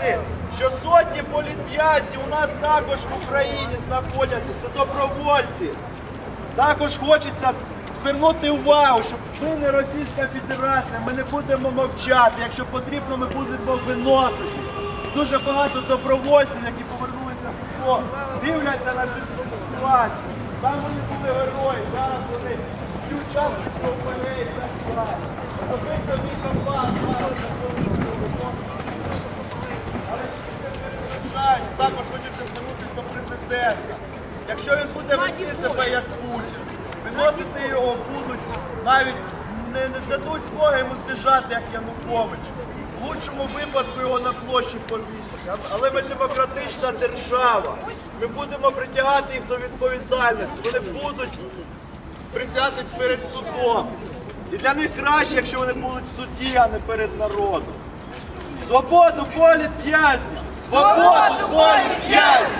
сказати, що сотні політв'язнів у нас також в Україні знаходяться. Це добровольці. Також хочеться звернути увагу, що ми не Російська Федерація, ми не будемо мовчати. Якщо потрібно, ми будемо виносити. Дуже багато добровольців, які повернулися з СІЗО, дивляться на цю ситуацію. Там вони були герої, зараз вони час від ОПГ і так далі зараз на цьому виносить. Але Звичайно, також хочеться звернутися президента. Якщо він буде вести себе як Путін, виносити його будуть, навіть не, не дадуть змоги йому збіжати, як Янукович. В лучшому випадку його на площі повісять. Але ми демократична держава. Ми будемо притягати їх до відповідальності. Вони будуть присяти перед судом. І для них краще, якщо вони будуть в суді, а не перед народом. Свободу політв'язням! Свободу політв'язням! Свободу